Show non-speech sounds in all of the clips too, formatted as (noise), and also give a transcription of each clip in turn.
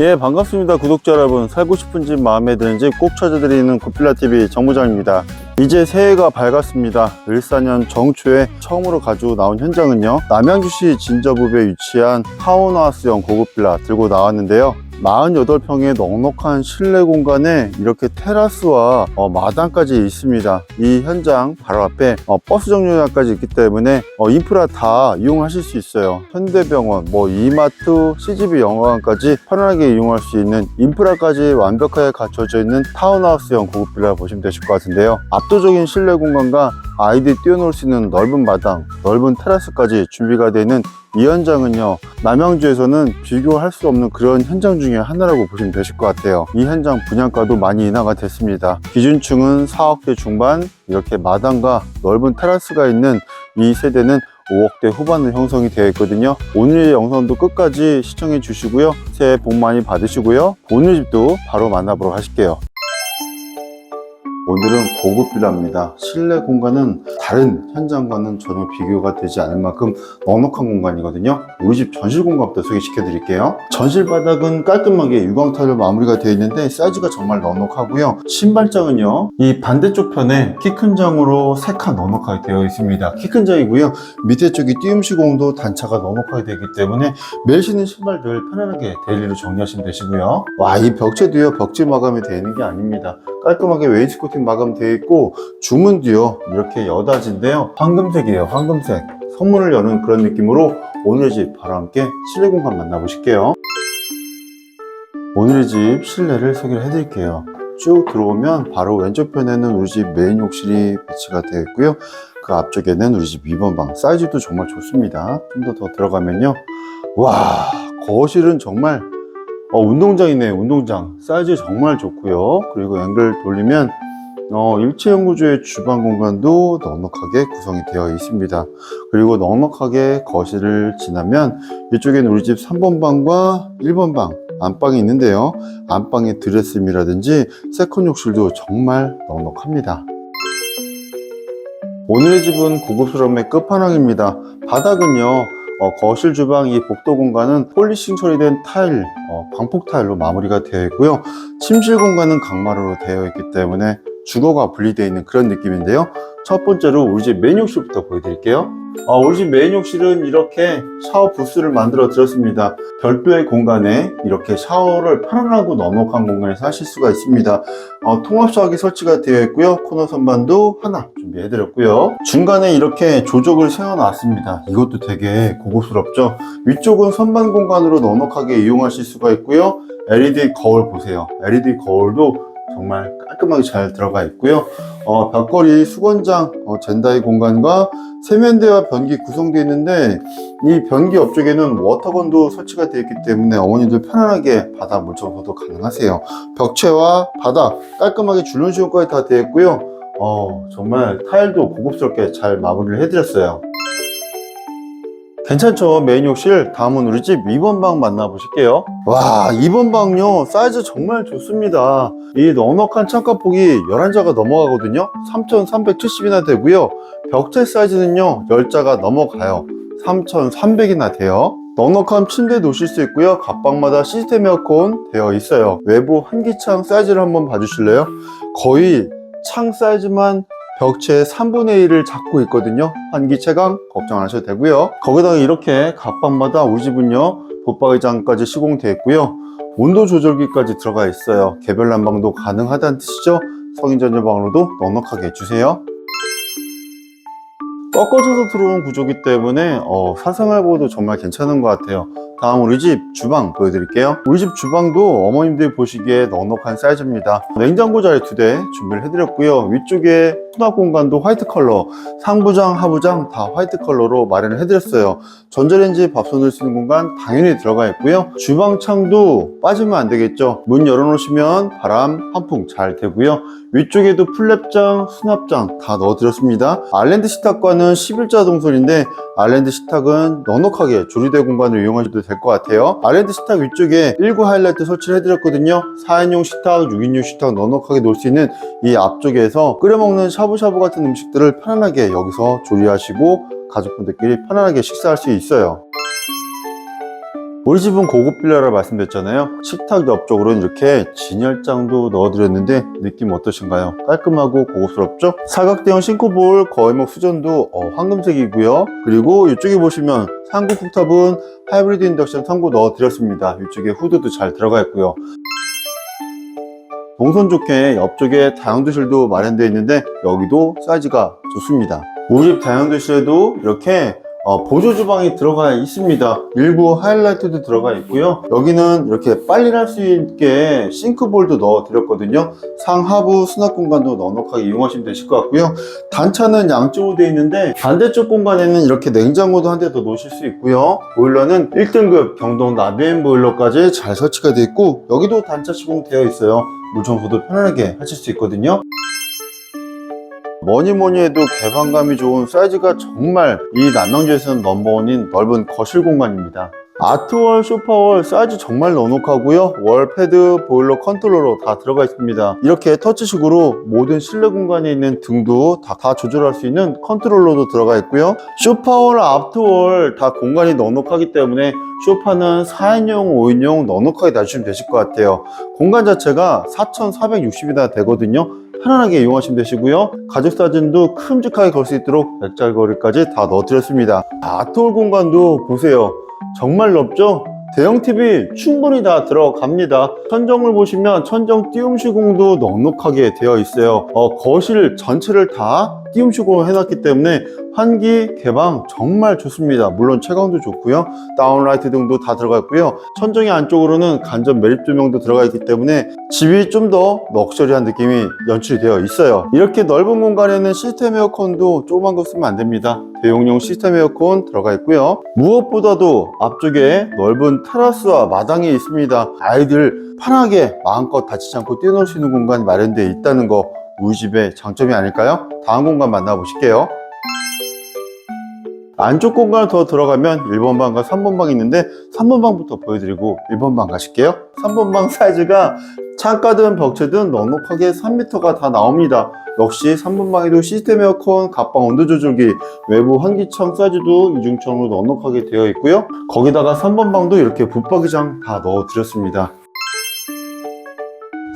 예, 반갑습니다. 구독자 여러분. 살고 싶은 집 마음에 드는 집 꼭 찾아드리는 구필라TV 정부장입니다. 이제 새해가 밝았습니다. 을사년 정초에 처음으로 가지고 나온 현장은요. 남양주시 진저읍에 위치한 타운하우스형 고급 빌라 들고 나왔는데요. 48평의 넉넉한 실내 공간에 이렇게 테라스와 어, 마당까지 있습니다. 이 현장 바로 앞에 어, 버스 정류장까지 있기 때문에 어, 인프라 다 이용하실 수 있어요. 현대병원, 뭐 이마트, CGV 영화관까지 편안하게 이용할 수 있는 인프라까지 완벽하게 갖춰져 있는 타운하우스형 고급 빌라 보시면 되실 것 같은데요. 압도적인 실내 공간과 아이들이 뛰어놀 수 있는 넓은 마당, 넓은 테라스까지 준비가 되어 있는 이 현장은요 남양주에서는 비교할 수 없는 그런 현장 중에 하나라고 보시면 되실 것 같아요. 이 현장 분양가도 많이 인하가 됐습니다. 기준층은 4억대 중반 이렇게 마당과 넓은 테라스가 있는 이 세대는 5억대 후반으로 형성이 되어 있거든요. 오늘의 영상도 끝까지 시청해 주시고요. 새해 복 많이 받으시고요. 오늘 집도 바로 만나보러 가실게요 오늘은 고급 빌라입니다. 실내 공간은 다른 현장과는 전혀 비교가 되지 않을 만큼 넉넉한 공간이거든요. 우리 집 전실 공간부터 소개시켜 드릴게요. 전실 바닥은 깔끔하게 유광 타일로 마무리가 되어 있는데 사이즈가 정말 넉넉하고요. 신발장은요. 이 반대쪽 편에 키 큰 장으로 세칸 넉넉하게 되어 있습니다. 키 큰 장이고요. 밑에 쪽이 띄움 시공도 단차가 넉넉하게 되기 때문에 매일 신는 신발들 편안하게 데일리로 정리하시면 되시고요. 와, 이 벽체도요. 벽지 마감이 되어 있는 게 아닙니다. 깔끔하게 웨이스코팅 마감 되어 있고 주문도요 이렇게 여다진데요. 황금색이에요 황금색. 선문을 여는 그런 느낌으로 오늘의 집 바로 함께 실내 공간 만나보실게요. 오늘의 집 실내를 소개를 해드릴게요. 쭉 들어오면 바로 왼쪽편에는 우리 집 메인 욕실이 배치가 되어 있고요. 그 앞쪽에는 우리 집 2번 방. 사이즈도 정말 좋습니다. 좀 더 더 들어가면요. 와 거실은 정말 어, 운동장이네 운동장. 사이즈 정말 좋고요. 그리고 앵글 돌리면 어, 일체형 구조의 주방 공간도 넉넉하게 구성이 되어 있습니다. 그리고 넉넉하게 거실을 지나면 이쪽에는 우리 집 3번 방과 1번 방 안방이 있는데요. 안방의 드레스룸이라든지 세컨 욕실도 정말 넉넉합니다. 오늘의 집은 고급스러움의 끝판왕입니다. 바닥은요 어, 거실 주방 이 복도 공간은 폴리싱 처리된 타일, 어, 광폭 타일로 마무리가 되어 있고요. 침실 공간은 강마루로 되어 있기 때문에 주거가 분리되어 있는 그런 느낌인데요. 첫 번째로 우리 집 메인 욕실부터 보여드릴게요. 어, 우리 집 메인 욕실은 이렇게 샤워 부스를 만들어 드렸습니다. 별도의 공간에 이렇게 샤워를 편안하고 넉넉한 공간에서 하실 수가 있습니다. 어, 통합 샤워기 설치가 되어 있고요. 코너 선반도 하나 준비해 드렸고요. 중간에 이렇게 조적을 세워 놨습니다. 이것도 되게 고급스럽죠. 위쪽은 선반 공간으로 넉넉하게 이용하실 수가 있고요. LED 거울 보세요. LED 거울도 정말 깔끔하게 잘 들어가 있고요. 어, 벽걸이 수건장, 어, 젠다이 공간과 세면대와 변기 구성되어 있는데 이 변기 옆쪽에는 워터건도 설치가 되어 있기 때문에 어머니들 편안하게 바닥 물청소도 가능하세요. 벽체와 바닥 깔끔하게 줄눈 시공까지 다 되어 있고요. 어, 정말 타일도 고급스럽게 잘 마무리를 해드렸어요. 괜찮죠. 메인 욕실 다음은 우리 집 2번 방 만나보실게요. 와 2번 방요 사이즈 정말 좋습니다. 이 넉넉한 창가 폭이 11자가 넘어가거든요. 3370이나 되고요. 벽체 사이즈는요 10자가 넘어가요. 3300이나 돼요. 넉넉한 침대 놓으실 수 있고요. 각방마다 시스템 에어컨 되어 있어요. 외부 환기창 사이즈를 한번 봐주실래요? 거의 창 사이즈만 벽체의 3분의 1을 잡고 있거든요. 환기 채광 걱정 안 하셔도 되고요. 거기다가 이렇게 각방마다 우리 집은요 붙박이장까지 시공되어 있고요. 온도 조절기까지 들어가 있어요. 개별 난방도 가능하다는 뜻이죠. 성인 전자방으로도 넉넉하게 해주세요 꺾어져서 들어온 구조기 때문에 어, 사생활보도 정말 괜찮은 것 같아요. 다음 우리 집 주방 보여드릴게요. 우리 집 주방도 어머님들 보시기에 넉넉한 사이즈입니다. 냉장고 자리 두 대 준비를 해드렸고요. 위쪽에 수납 공간도 화이트 컬러 상부장 하부장 다 화이트 컬러로 마련을 해드렸어요. 전자레인지 밥솥 넣을 수 있는 공간 당연히 들어가 있고요. 주방 창도 빠지면 안 되겠죠. 문 열어놓으시면 바람 환풍 잘 되고요 위쪽에도 플랩장 수납장 다 넣어드렸습니다. 알랜드 식탁과는 11자 동선인데 알랜드 식탁은 넉넉하게 조리대 공간을 이용하셔도 될 것 같아요. 알랜드 식탁 위쪽에 19 하이라이트 설치를 해드렸거든요. 4인용 식탁, 6인용 식탁 넉넉하게 놓을 수 있는 이 앞쪽에서 끓여먹는 샤브샤브 같은 음식들을 편안하게 여기서 조리하시고 가족분들끼리 편안하게 식사할 수 있어요 우리 집은 고급 빌라라 말씀드렸잖아요. 식탁 옆쪽으로는 이렇게 진열장도 넣어드렸는데 느낌 어떠신가요? 깔끔하고 고급스럽죠? 사각대형 싱크볼 거의목 수전도 어, 황금색이고요. 그리고 이쪽에 보시면 상구 쿡탑은 하이브리드 인덕션 상구 넣어드렸습니다. 이쪽에 후드도 잘 들어가 있고요. 동선 좋게 옆쪽에 다용도실도 마련되어 있는데 여기도 사이즈가 좋습니다. 우리 집 다용도실에도 이렇게 어, 보조 주방이 들어가 있습니다. 일부 하이라이트도 들어가 있고요. 여기는 이렇게 빨리를 할수 있게 싱크볼도 넣어 드렸거든요. 상하부 수납 공간도 넉넉하게 이용하시면 되실 것 같고요. 단차는 양쪽으로 되어 있는데 반대쪽 공간에는 이렇게 냉장고도 한 대 더 놓으실 수 있고요. 보일러는 1등급 경동 나비엔 보일러까지 잘 설치가 되어 있고 여기도 단차 시공되어 있어요. 물 청소도 편안하게 하실 수 있거든요. 뭐니 뭐니 해도 개방감이 좋은 사이즈가 정말 이 남양주에서는 넘버원인 넓은 거실 공간입니다. 아트월, 소파월 사이즈 정말 넉넉하고요. 월 패드, 보일러 컨트롤러 다 들어가 있습니다. 이렇게 터치식으로 모든 실내 공간에 있는 등도 다, 다 조절할 수 있는 컨트롤러도 들어가 있고요. 소파월, 아트월 다 공간이 넉넉하기 때문에 소파는 4인용, 5인용 넉넉하게 놔주시면 되실 것 같아요. 공간 자체가 4,460이나 되거든요. 편안하게 이용하시면 되시고요. 가족 사진도 큼직하게 걸 수 있도록 액잘거리까지 다 넣어드렸습니다. 아트홀 공간도 보세요. 정말 넓죠? 대형 TV 충분히 다 들어갑니다. 천정을 보시면 천정 띄움 시공도 넉넉하게 되어 있어요. 어, 거실 전체를 다 띄움 시공을 해놨기 때문에 환기 개방 정말 좋습니다. 물론 채광도 좋고요. 다운라이트 등도 다 들어가 있고요. 천정의 안쪽으로는 간접 매립 조명도 들어가 있기 때문에 집이 좀 더 럭셔리한 느낌이 연출이 되어 있어요. 이렇게 넓은 공간에는 시스템 에어컨도 조그만 거 쓰면 안 됩니다. 대용량 시스템 에어컨 들어가 있고요. 무엇보다도 앞쪽에 넓은 테라스와 마당이 있습니다. 아이들 편하게 마음껏 다치지 않고 뛰어놀 수 있는 공간이 마련되어 있다는 거 우리 집의 장점이 아닐까요? 다음 공간 만나보실게요. 안쪽 공간을 더 들어가면 1번 방과 3번 방이 있는데 3번 방부터 보여드리고 1번 방 가실게요. 3번 방 사이즈가 창가든 벽체든 넉넉하게 3m가 다 나옵니다. 역시 3번 방에도 시스템 에어컨, 갑방 온도 조절기, 외부 환기창 사이즈도 이중청으로 넉넉하게 되어 있고요. 거기다가 3번 방도 이렇게 붙박이장 다 넣어 드렸습니다.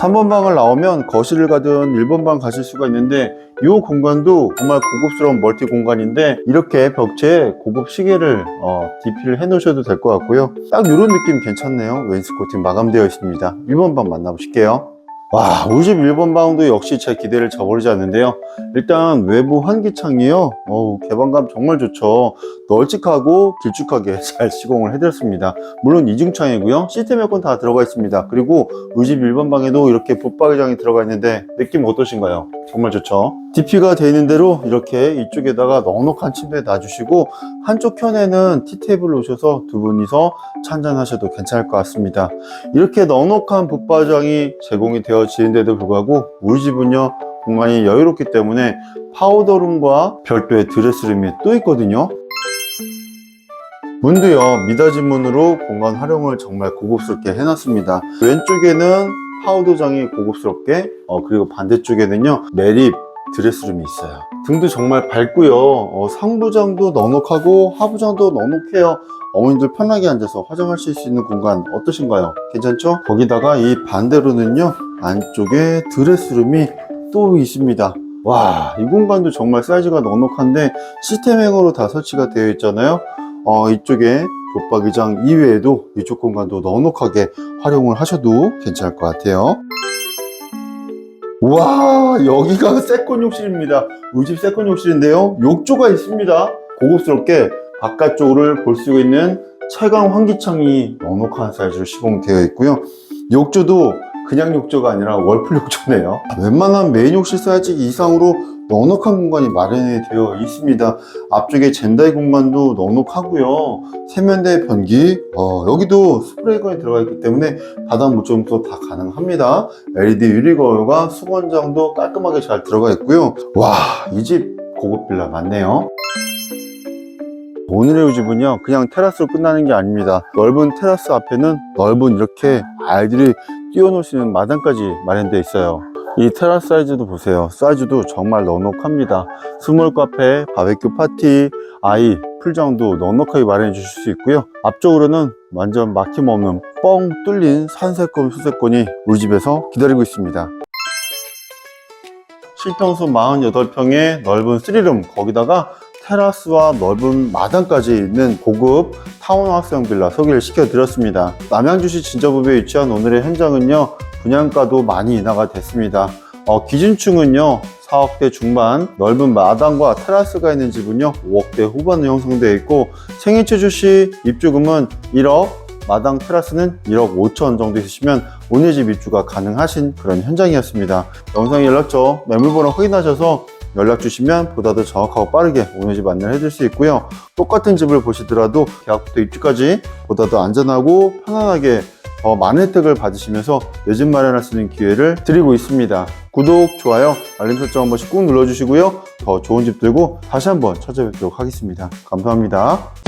3번 방을 나오면 거실을 가든 1번 방 가실 수가 있는데 이 공간도 정말 고급스러운 멀티 공간인데 이렇게 벽체에 고급 시계를 어, DP를 해 놓으셔도 될 것 같고요 딱 이런 느낌 괜찮네요 웨인스코팅 마감되어 있습니다 1번 방 만나보실게요 와, 우리 집 1번 방도 역시 제 기대를 저버리지 않는데요. 일단 외부 환기창이요. 어우, 개방감 정말 좋죠. 널찍하고 길쭉하게 (laughs) 잘 시공을 해드렸습니다. 물론 이중창이고요. 시스템 에어컨 다 들어가 있습니다. 그리고 우리 집 1번 방에도 이렇게 붙박이장이 들어가 있는데 느낌 어떠신가요? 정말 좋죠. DP가 되어 있는 대로 이렇게 이쪽에다가 넉넉한 침대 놔주시고 한쪽 편에는 티테이블 놓으셔서 두 분이서 찬잔하셔도 괜찮을 것 같습니다. 이렇게 넉넉한 붙박이장이 제공이 되어지는데도 불구하고 우리 집은요 공간이 여유롭기 때문에 파우더룸과 별도의 드레스룸이 또 있거든요. 문도요 미닫이 문으로 공간 활용을 정말 고급스럽게 해놨습니다. 왼쪽에는 파우더장이 고급스럽게 어, 그리고 반대쪽에는요 매립 드레스룸이 있어요. 등도 정말 밝고요. 어, 상부장도 넉넉하고 하부장도 넉넉해요. 어머님들 편하게 앉아서 화장하실 수 있는 공간 어떠신가요? 괜찮죠? 거기다가 이 반대로는요 안쪽에 드레스룸이 또 있습니다. 와, 이 공간도 정말 사이즈가 넉넉한데 시스템 행어로 다 설치가 되어 있잖아요. 어, 이쪽에 붙박이장 이외에도 이쪽 공간도 넉넉하게 활용을 하셔도 괜찮을 것 같아요. 와, 여기가 세컨 욕실입니다. 우리 집 세컨 욕실인데요. 욕조가 있습니다. 고급스럽게 바깥쪽을 볼 수 있는 채광 환기창이 넉넉한 사이즈로 시공되어 있고요. 욕조도 그냥 욕조가 아니라 월풀 욕조네요. 웬만한 메인 욕실 사이즈 이상으로 넉넉한 공간이 마련이 되어 있습니다. 앞쪽에 젠다이 공간도 넉넉하고요. 세면대 변기, 어, 여기도 스프레이건이 들어가 있기 때문에 바닥 물점도 다 가능합니다. LED 유리 거울과 수건장도 깔끔하게 잘 들어가 있고요. 와, 이 집 고급 빌라 맞네요. 오늘의 집은요 그냥 테라스로 끝나는 게 아닙니다 넓은 테라스 앞에는 넓은 이렇게 아이들이 뛰어놀 수 있는 마당까지 마련되어 있어요. 이 테라스 사이즈도 보세요. 사이즈도 정말 넉넉합니다. 스몰 카페, 바베큐 파티, 아이, 풀장도 넉넉하게 마련해 주실 수 있고요. 앞쪽으로는 완전 막힘없는 뻥 뚫린 산세권 수세권이 우리 집에서 기다리고 있습니다. 실평수 48평의 넓은 쓰리룸 거기다가 테라스와 넓은 마당까지 있는 고급 타운하우스형 빌라 소개를 시켜드렸습니다. 남양주시 진저읍에 위치한 오늘의 현장은요 분양가도 많이 인하가 됐습니다. 어, 기준층은요 4억대 중반 넓은 마당과 테라스가 있는 집은요 5억대 후반으로 형성되어 있고 생일체주 시 입주금은 1억 마당 테라스는 1억 5천 정도 있으시면 오늘 집 입주가 가능하신 그런 현장이었습니다. 영상 연락처 매물번호 확인하셔서 연락 주시면 보다 더 정확하고 빠르게 오늘 집 안내를 해줄 수 있고요. 똑같은 집을 보시더라도 계약부터 입주까지 보다 더 안전하고 편안하게 더 많은 혜택을 받으시면서 내 집 마련할 수 있는 기회를 드리고 있습니다. 구독, 좋아요, 알림 설정 한 번씩 꾹 눌러주시고요. 더 좋은 집 들고 다시 한번 찾아뵙도록 하겠습니다. 감사합니다.